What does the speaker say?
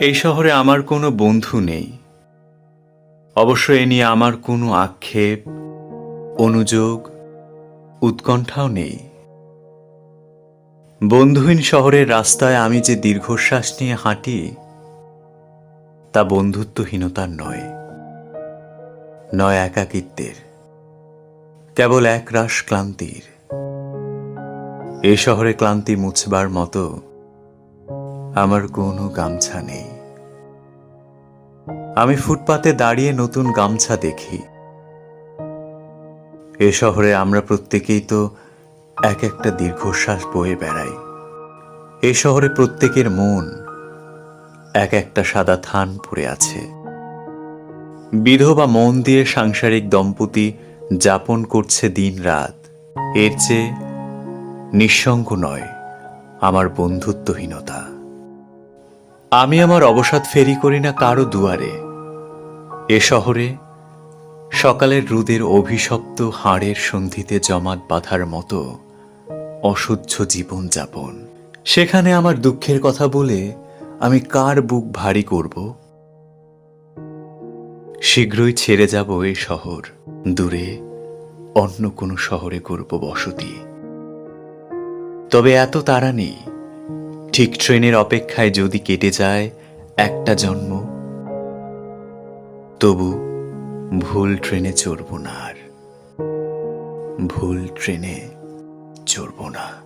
এই শহরে আমার কোনো বন্ধু নেই। অবশ্য এ নিয়ে আমার কোনো আক্ষেপ, অনুযোগ, উৎকণ্ঠাও নেই। বন্ধুহীন শহরের রাস্তায় আমি যে দীর্ঘশ্বাস নিয়ে হাঁটি, তা বন্ধুত্বহীনতার নয় নয় একাকিত্বের, কেবল এক রাস ক্লান্তির। এ শহরে ক্লান্তি মুছবার মতো আমার কোনো গামছা নেই। আমি ফুটপাতে দাঁড়িয়ে নতুন গামছা দেখি। এ শহরে আমরা প্রত্যেকেই তো এক একটা দীর্ঘশ্বাস বয়ে বেড়াই। এ শহরে প্রত্যেকের মন এক একটা সাদা থান পড়ে আছে। বিধবা মন দিয়ে সাংসারিক দম্পতি যাপন করছে দিন রাত। এর চেয়ে নিঃসঙ্গ নয়, আমার বন্ধুত্বহীনতা। আমি আমার অবসাদ ফেরি করি না কারও দুয়ারে। এ শহরে সকালের রুদের অভিশপ্ত হাড়ের সন্ধিতে জমাট বাঁধার মতো অসহ্য জীবন যাপন সেখানে আমার দুঃখের কথা বলে আমি কার বুক ভারী করব? শীঘ্রই ছেড়ে যাব এ শহর। দূরে অন্য কোনো শহরে করব বসতি। তবে এত তাড়া নেই। ঠিক ট্রেনের অপেক্ষায় যদি কেটে যায় একটা জন্ম, তবু ভুল ট্রেনে চড়ব না আর। ভুল ট্রেনে চড়ব না।